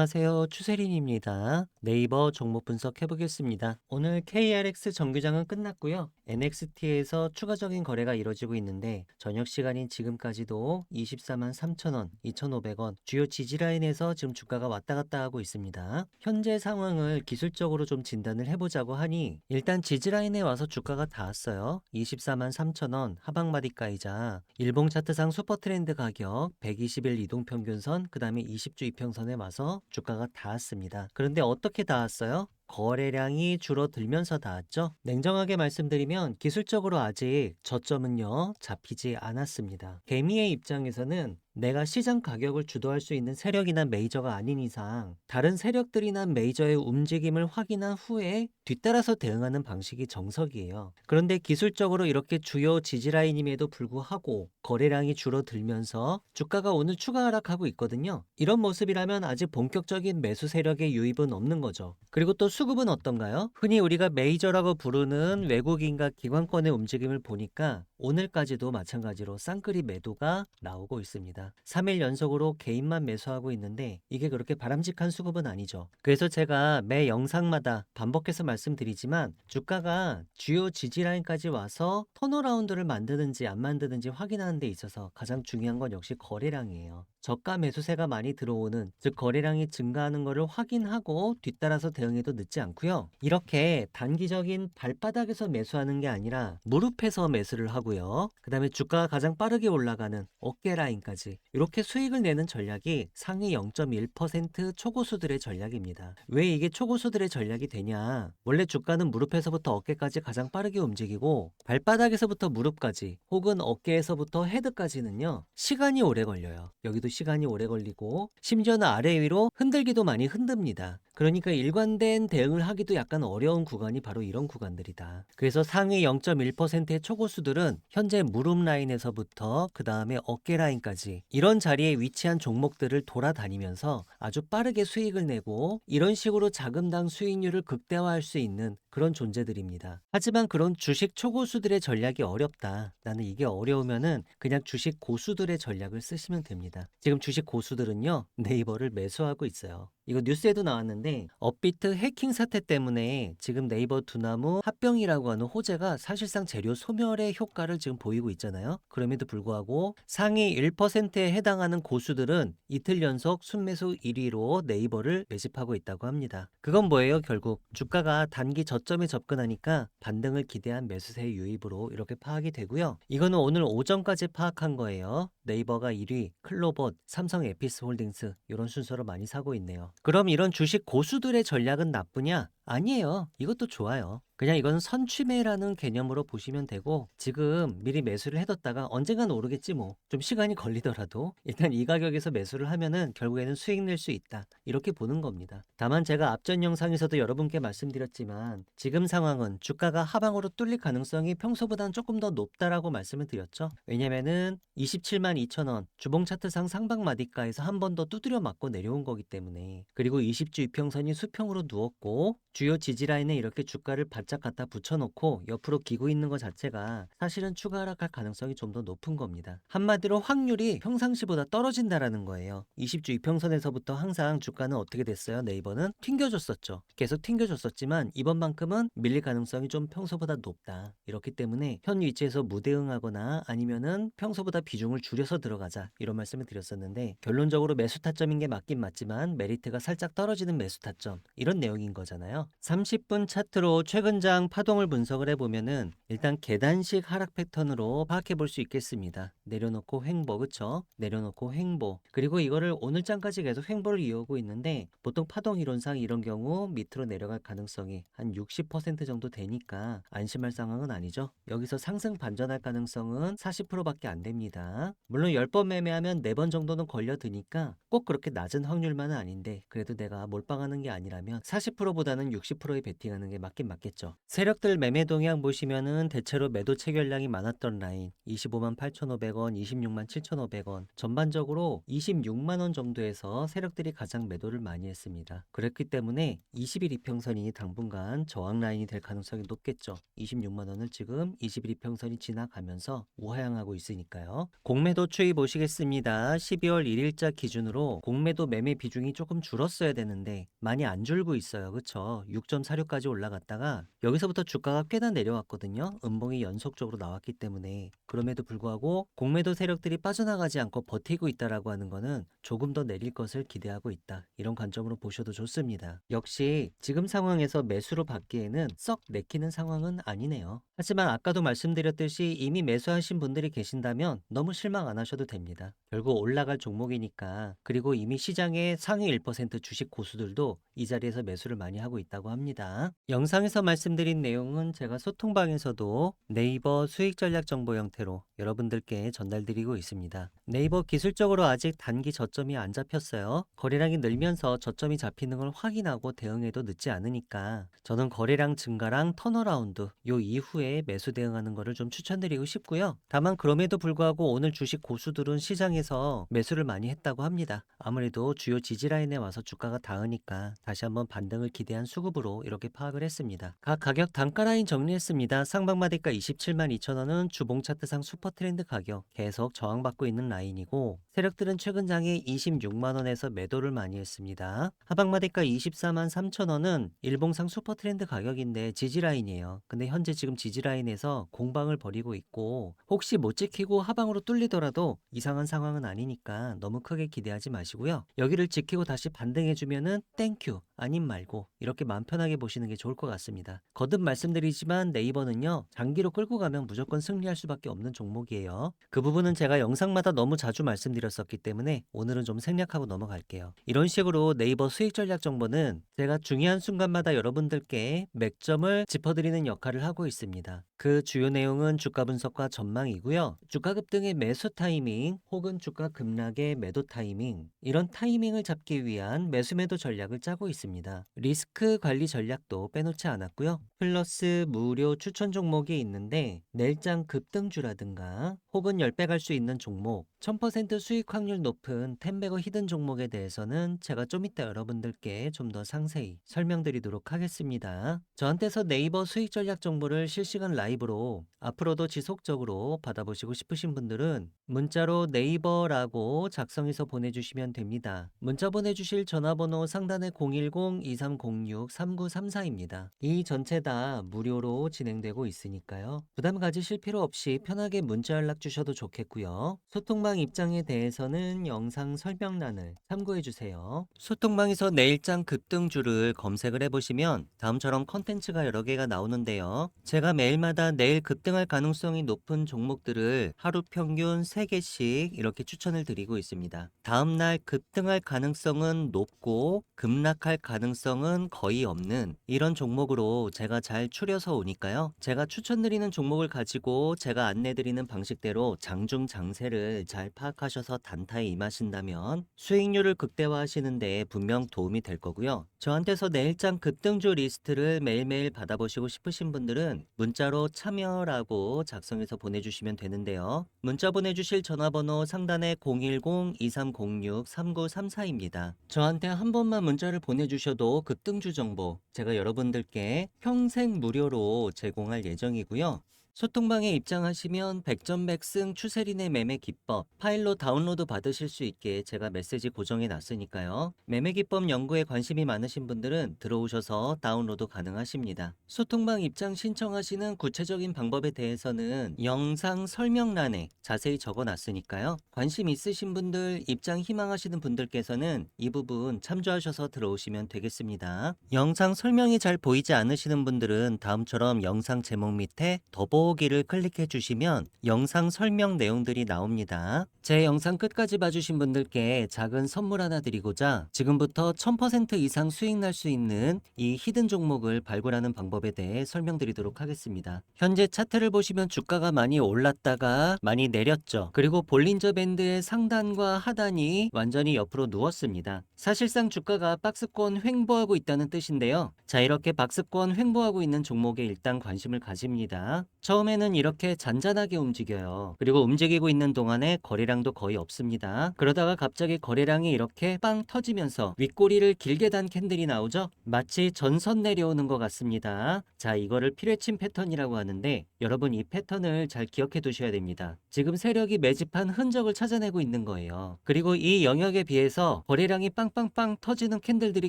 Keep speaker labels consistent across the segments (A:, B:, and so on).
A: 안녕하세요. 추세린입니다. 네이버 종목 분석 해보겠습니다. 오늘 KRX 정규장은 끝났고요. NXT에서 추가적인 거래가 이뤄지고 있는데 저녁 시간인 지금까지도 24만 3천원, 2,500원 주요 지지라인에서 지금 주가가 왔다 갔다 하고 있습니다. 현재 상황을 기술적으로 좀 진단을 해보자고 하니 일단 지지라인에 와서 주가가 닿았어요. 24만 3천원 하방마디가이자 일봉 차트상 슈퍼트렌드 가격 120일 이동평균선 그 다음에 20주 이평선에 와서 주가가 닿았습니다. 그런데 어떻게 닿았어요? 거래량이 줄어들면서 닿았죠. 냉정하게 말씀드리면 기술적으로 아직 저점은요 잡히지 않았습니다. 개미의 입장에서는 내가 시장 가격을 주도할 수 있는 세력이나 메이저가 아닌 이상 다른 세력들이나 메이저의 움직임을 확인한 후에 뒤따라서 대응하는 방식이 정석이에요. 그런데 기술적으로 이렇게 주요 지지라인임에도 불구하고 거래량이 줄어들면서 주가가 오늘 추가 하락하고 있거든요. 이런 모습이라면 아직 본격적인 매수 세력의 유입은 없는 거죠. 그리고 또 수급은 어떤가요? 흔히 우리가 메이저라고 부르는 외국인과 기관권의 움직임을 보니까 오늘까지도 마찬가지로 쌍끌이 매도가 나오고 있습니다. 3일 연속으로 개인만 매수하고 있는데 이게 그렇게 바람직한 수급은 아니죠. 그래서 제가 매 영상마다 반복해서 말씀드리지만 주가가 주요 지지라인까지 와서 턴어라운드를 만드는지 안 만드는지 확인하는 데 있어서 가장 중요한 건 역시 거래량이에요. 저가 매수세가 많이 들어오는 즉 거래량이 증가하는 것을 확인하고 뒤따라서 대응해도 늦지 않고요. 이렇게 단기적인 발바닥에서 매수하는 게 아니라 무릎에서 매수를 하고요. 그 다음에 주가가 가장 빠르게 올라가는 어깨 라인까지 이렇게 수익을 내는 전략이 상위 0.1% 초고수들의 전략입니다. 왜 이게 초고수들의 전략이 되냐? 원래 주가는 무릎에서부터 어깨까지 가장 빠르게 움직이고 발바닥에서부터 무릎까지 혹은 어깨에서부터 헤드까지는요. 시간이 오래 걸려요. 여기도 시간이 오래 걸리고 심지어는 아래 위로 흔들기도 많이 흔듭니다. 그러니까 일관된 대응을 하기도 약간 어려운 구간이 바로 이런 구간들이다. 그래서 상위 0.1%의 초고수들은 현재 무릎 라인에서부터 그 다음에 어깨 라인까지 이런 자리에 위치한 종목들을 돌아다니면서 아주 빠르게 수익을 내고 이런 식으로 자금당 수익률을 극대화할 수 있는 그런 존재들입니다. 하지만 그런 주식 초고수들의 전략이 어렵다. 나는 이게 어려우면은 그냥 주식 고수들의 전략을 쓰시면 됩니다. 지금 주식 고수들은요, 네이버를 매수하고 있어요. 이거 뉴스에도 나왔는데 업비트 해킹 사태 때문에 지금 네이버 두나무 합병이라고 하는 호재가 사실상 재료 소멸의 효과를 지금 보이고 있잖아요. 그럼에도 불구하고 상위 1%에 해당하는 고수들은 이틀 연속 순매수 1위로 네이버를 매집하고 있다고 합니다. 그건 뭐예요? 결국 주가가 단기 저점에 접근하니까 반등을 기대한 매수세 유입으로 이렇게 파악이 되고요. 이거는 오늘 오전까지 파악한 거예요. 네이버가 1위, 클로봇, 삼성 에피스 홀딩스 이런 순서로 많이 사고 있네요. 그럼 이런 주식 고수들의 전략은 나쁘냐? 아니에요. 이것도 좋아요. 그냥 이건 선취매라는 개념으로 보시면 되고 지금 미리 매수를 해뒀다가 언젠간 오르겠지 뭐. 좀 시간이 걸리더라도 일단 이 가격에서 매수를 하면은 결국에는 수익 낼 수 있다. 이렇게 보는 겁니다. 다만 제가 앞전 영상에서도 여러분께 말씀드렸지만 지금 상황은 주가가 하방으로 뚫릴 가능성이 평소보다는 조금 더 높다라고 말씀을 드렸죠. 왜냐면은 27만 2천 원 주봉 차트상 상방 마디가에서 한 번 더 두드려 맞고 내려온 거기 때문에 그리고 20주 이평선이 수평으로 누웠고 주요 지지라인에 이렇게 주가를 바짝 갖다 붙여놓고 옆으로 기고 있는 것 자체가 사실은 추가 하락할 가능성이 좀 더 높은 겁니다. 한마디로 확률이 평상시보다 떨어진다라는 거예요. 20주 이평선에서부터 항상 주가는 어떻게 됐어요? 네이버는 튕겨줬었죠. 계속 튕겨줬었지만 이번만큼은 밀릴 가능성이 좀 평소보다 높다. 이렇기 때문에 현 위치에서 무대응하거나 아니면은 평소보다 비중을 줄여서 들어가자 이런 말씀을 드렸었는데 결론적으로 매수 타점인 게 맞긴 맞지만 메리트가 살짝 떨어지는 매수 타점 이런 내용인 거잖아요. 30분 차트로 최근 장 파동을 분석을 해보면은 일단 계단식 하락 패턴으로 파악해 볼 수 있겠습니다. 내려놓고 횡보 그쵸? 내려놓고 횡보 그리고 이거를 오늘 장까지 계속 횡보를 이어오고 있는데 보통 파동 이론상 이런 경우 밑으로 내려갈 가능성이 한 60% 정도 되니까 안심할 상황은 아니죠. 여기서 상승 반전할 가능성은 40%밖에 안 됩니다. 물론 10번 매매하면 4번 정도는 걸려드니까 꼭 그렇게 낮은 확률만은 아닌데 그래도 내가 몰빵하는 게 아니라면 40%보다는 60%에 베팅하는 게 맞긴 맞겠죠. 세력들 매매 동향 보시면은 대체로 매도 체결량이 많았던 라인 25만 8,500원, 26만 7,500원 전반적으로 26만 원 정도에서 세력들이 가장 매도를 많이 했습니다. 그랬기 때문에 20일 이평선이 당분간 저항 라인이 될 가능성이 높겠죠. 26만 원을 지금 20일 이평선이 지나가면서 우하향하고 있으니까요. 공매도 추이 보시겠습니다. 12월 1일자 기준으로 공매도 매매 비중이 조금 줄었어야 되는데 많이 안 줄고 있어요. 그쵸? 6.46까지 올라갔다가 여기서부터 주가가 꽤나 내려왔거든요. 음봉이 연속적으로 나왔기 때문에 그럼에도 불구하고 공매도 세력들이 빠져나가지 않고 버티고 있다라고 하는 거는 조금 더 내릴 것을 기대하고 있다. 이런 관점으로 보셔도 좋습니다. 역시 지금 상황에서 매수로 받기에는 썩 내키는 상황은 아니네요. 하지만 아까도 말씀드렸듯이 이미 매수하신 분들이 계신다면 너무 실망 안 하셔도 됩니다. 결국 올라갈 종목이니까 그리고 이미 시장의 상위 1% 주식 고수들도 이 자리에서 매수를 많이 하고 있다고 합니다. 영상에서 말씀 드린 내용은 제가 소통방에서도 네이버 수익 전략 정보 형태로 여러분들께 전달드리고 있습니다. 네이버 기술적으로 아직 단기 저점이 안 잡혔어요. 거래량이 늘면서 저점이 잡히는 걸 확인하고 대응해도 늦지 않으니까 저는 거래량 증가랑 턴어라운드 요 이후에 매수 대응하는 거를 좀 추천드리고 싶고요. 다만 그럼에도 불구하고 오늘 주식 고수들은 시장에서 매수를 많이 했다고 합니다. 아무래도 주요 지지 라인에 와서 주가가 닿으니까 다시 한번 반등을 기대한 수급으로 이렇게 파악을 했습니다. 각 가격 단가 라인 정리했습니다. 상방마디가 27만 2천원은 주봉 차트상 슈퍼 트렌드 가격 계속 저항받고 있는 라인이고 세력들은 최근 장에 26만 원에서 매도를 많이 했습니다. 하방마디가 24만 3천원은 일봉상 슈퍼 트렌드 가격인데 지지 라인이에요. 근데 현재 지금 지지 라인에서 공방을 벌이고 있고 혹시 못 지키고 하방으로 뚫리더라도 이상한 상황은 아니니까 너무 크게 기대하지 마시고요. 여기를 지키고 다시 반등해주면은 땡큐 아님 말고 이렇게 마음 편하게 보시는 게 좋을 것 같습니다. 거듭 말씀드리지만 네이버는요 장기로 끌고 가면 무조건 승리할 수밖에 없는 종목이에요. 그 부분은 제가 영상마다 너무 자주 말씀드렸었기 때문에 오늘은 좀 생략하고 넘어갈게요. 이런 식으로 네이버 수익 전략 정보는 제가 중요한 순간마다 여러분들께 맥점을 짚어드리는 역할을 하고 있습니다. 그 주요 내용은 주가 분석과 전망이고요. 주가 급등의 매수 타이밍 혹은 주가 급락의 매도 타이밍 이런 타이밍을 잡기 위한 매수 매도 전략을 짜고 있습니다. 리스크 관리 전략도 빼놓지 않았고요. 플러스 무료 추천 종목이 있는데 내일장 급등주라든가 혹은 10배 갈 수 있는 종목 1000% 수익 확률 높은 텐베거 히든 종목에 대해서는 제가 좀 이따 여러분들께 좀 더 상세히 설명드리도록 하겠습니다. 저한테서 네이버 수익 전략 정보를 실시간 라이브로 앞으로도 지속적으로 받아보시고 싶으신 분들은 문자로 네이버라고 작성해서 보내주시면 됩니다. 문자 보내주실 전화번호 상단에 010-2306-3934입니다. 이 전체 다 무료로 진행되고 있으니까요. 부담 가지실 필요 없이 편하게 문자 연락 주셔도 좋겠고요. 소통방 입장에 대해서는 영상 설명란을 참고해 주세요. 소통방에서 내 일장 급등주를 검색을 해보시면 다음처럼 컨텐츠가 여러 개가 나오는데요. 제가 매일마다 내일 급등할 가능성이 높은 종목들을 하루 평균 3개씩 이렇게 추천을 드리고 있습니다. 다음날 급등할 가능성은 높고 급락할 가능성은 거의 없는 이런 종목으로 제가 잘 추려서 오니까요. 제가 추천드리는 종목을 가지고 제가 안내드리는 방식대로 장중 장세를 잘 파악하셔서 단타에 임하신다면 수익률을 극대화하시는데 분명 도움이 될 거고요. 저한테서 내일장 급등주 리스트를 매일매일 받아보시고 싶으신 분들은 문자로 참여라고 작성해서 보내주시면 되는데요. 문자 보내주실 전화번호 상단에 010-2306-3934입니다. 저한테 한 번만 문자를 보내주셔도 급등주 정보 제가 여러분들께 평생 무료로 제공할 예정이고요. 소통방에 입장하시면 백전백승 추세린의 매매 기법 파일로 다운로드 받으실 수 있게 제가 메시지 고정해 놨으니까요. 매매 기법 연구에 관심이 많으신 분들은 들어오셔서 다운로드 가능하십니다. 소통방 입장 신청하시는 구체적인 방법에 대해서는 영상 설명란에 자세히 적어 놨으니까요. 관심 있으신 분들 입장 희망하시는 분들께서는 이 부분 참조하셔서 들어오시면 되겠습니다. 영상 설명이 잘 보이지 않으시는 분들은 다음처럼 영상 제목 밑에 더보 더보기를 클릭해 주시면 영상 설명 내용들이 나옵니다. 제 영상 끝까지 봐주신 분들께 작은 선물 하나 드리고자 지금부터 1000% 이상 수익 날 수 있는 이 히든 종목을 발굴하는 방법에 대해 설명드리도록 하겠습니다. 현재 차트를 보시면 주가가 많이 올랐다가 많이 내렸죠. 그리고 볼린저 밴드의 상단과 하단이 완전히 옆으로 누웠습니다. 사실상 주가가 박스권 횡보하고 있다는 뜻인데요. 자, 이렇게 박스권 횡보하고 있는 종목에 일단 관심을 가집니다. 처음에는 이렇게 잔잔하게 움직여요. 그리고 움직이고 있는 동안에 거래량도 거의 없습니다. 그러다가 갑자기 거래량이 이렇게 빵 터지면서 윗꼬리를 길게 단 캔들이 나오죠? 마치 전선 내려오는 것 같습니다. 자, 이거를 피뢰침 패턴이라고 하는데 여러분 이 패턴을 잘 기억해 두셔야 됩니다. 지금 세력이 매집한 흔적을 찾아내고 있는 거예요. 그리고 이 영역에 비해서 거래량이 빵 빵빵 터지는 캔들들이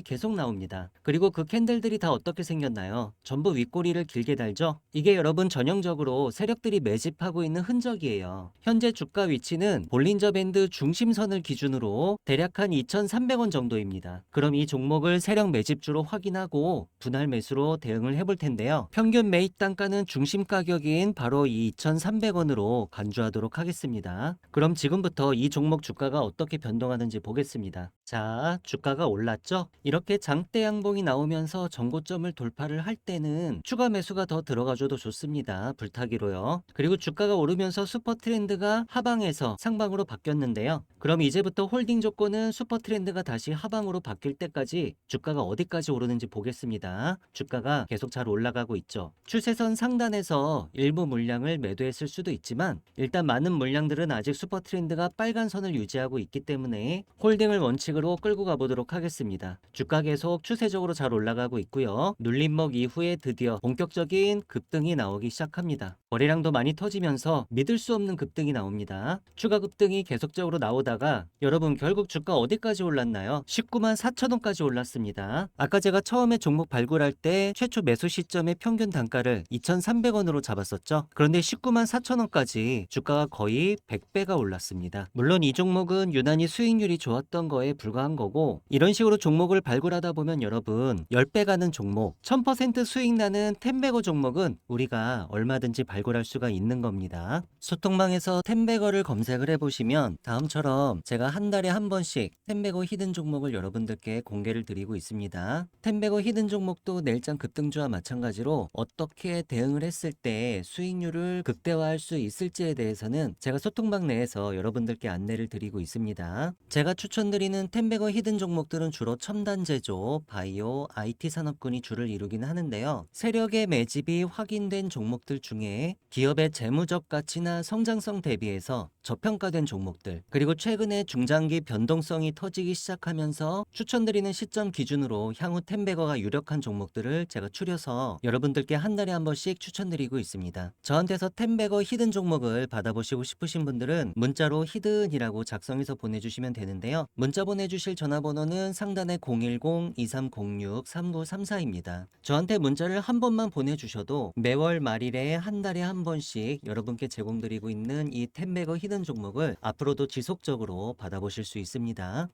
A: 계속 나옵니다. 그리고 그 캔들들이 다 어떻게 생겼나요? 전부 윗꼬리를 길게 달죠? 이게 여러분 전형적으로 세력들이 매집하고 있는 흔적이에요. 현재 주가 위치는 볼린저 밴드 중심선을 기준으로 대략 한 2,300원 정도입니다. 그럼 이 종목을 세력 매집주로 확인하고 분할 매수로 대응을 해볼 텐데요. 평균 매입 단가는 중심 가격인 바로 이 2,300원으로 간주하도록 하겠습니다. 그럼 지금부터 이 종목 주가가 어떻게 변동하는지 보겠습니다. 자, 주가가 올랐죠? 이렇게 장대 양봉이 나오면서 정고점을 돌파를 할 때는 추가 매수가 더 들어가줘도 좋습니다. 불타기로요. 그리고 주가가 오르면서 슈퍼 트렌드가 하방에서 상방으로 바뀌었는데요. 그럼 이제부터 홀딩 조건은 슈퍼 트렌드가 다시 하방으로 바뀔 때까지 주가가 어디까지 오르는지 보겠습니다. 주가가 계속 잘 올라가고 있죠. 추세선 상단에서 일부 물량을 매도했을 수도 있지만 일단 많은 물량들은 아직 슈퍼 트렌드가 빨간 선을 유지하고 있기 때문에 홀딩을 원칙으로 끌고 가보도록 하겠습니다. 주가 계속 추세적으로 잘 올라가고 있고요. 눌림목 이후에 드디어 본격적인 급등이 나오기 시작합니다. 거래량도 많이 터지면서 믿을 수 없는 급등이 나옵니다. 추가 급등이 계속적으로 나오다 가 여러분 결국 주가 어디까지 올랐나요? 19만 4천 원까지 올랐습니다. 아까 제가 처음에 종목 발굴할 때 최초 매수 시점의 평균 단가를 2,300원으로 잡았었죠. 그런데 19만 4천 원까지 주가가 거의 100배가 올랐습니다. 물론 이 종목은 유난히 수익률이 좋았던 거에 불과한 거고 이런 식으로 종목을 발굴하다 보면 여러분 10배 가는 종목, 1000% 수익 나는 템베거 종목은 우리가 얼마든지 발굴할 수가 있는 겁니다. 소통망에서 템베거를 검색을 해보시면 다음처럼 제가 한 달에 한 번씩 템베거 히든 종목을 여러분들께 공개를 드리고 있습니다. 템베거 히든 종목도 내일장 급등주와 마찬가지로 어떻게 대응을 했을 때 수익률을 극대화할 수 있을지에 대해서는 제가 소통방 내에서 여러분들께 안내를 드리고 있습니다. 제가 추천드리는 템베거 히든 종목들은 주로 첨단 제조, 바이오, IT 산업군이 주를 이루긴 하는데요. 세력의 매집이 확인된 종목들 중에 기업의 재무적 가치나 성장성 대비해서 저평가된 종목들, 그리고 최근에 중장기 변동성이 터지기 시작하면서 추천드리는 시점 기준으로 향후 템베거가 유력한 종목들을 제가 추려서 여러분들께 한 달에 한 번씩 추천드리고 있습니다. 저한테서 템베거 히든 종목을 받아보시고 싶으신 분들은 문자로 히든이라고 작성해서 보내주시면 되는데요. 문자 보내주실 전화번호는 상단에 010-2306-3934입니다. 저한테 문자를 한 번만 보내주셔도 매월 말일에 한 달에 한 번씩 여러분께 제공드리고 있는 이 템베거 히든 종목을 앞으로도 지속적으로 받아보실 수 있습니다.